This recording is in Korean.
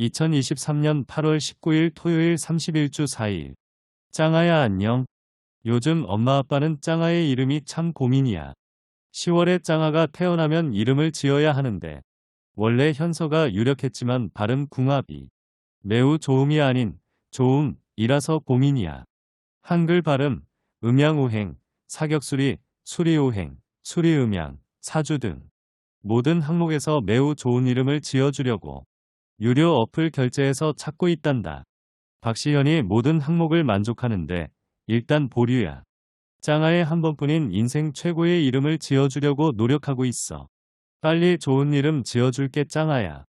2023년 8월 19일 토요일 31주 4일. 짱아야 안녕. 요즘 엄마 아빠는 짱아의 이름이 참 고민이야. 10월에 짱아가 태어나면 이름을 지어야 하는데 원래 현서가 유력했지만 발음 궁합이 매우 좋음이 아닌 좋음이라서 고민이야. 한글 발음, 음양오행, 사격수리, 수리오행, 수리음양, 사주 등 모든 항목에서 매우 좋은 이름을 지어주려고 유료 어플 결제해서 찾고 있단다. 박시현이 모든 항목을 만족하는데 일단 보류야. 짱아의 한 번뿐인 인생 최고의 이름을 지어주려고 노력하고 있어. 빨리 좋은 이름 지어줄게 짱아야.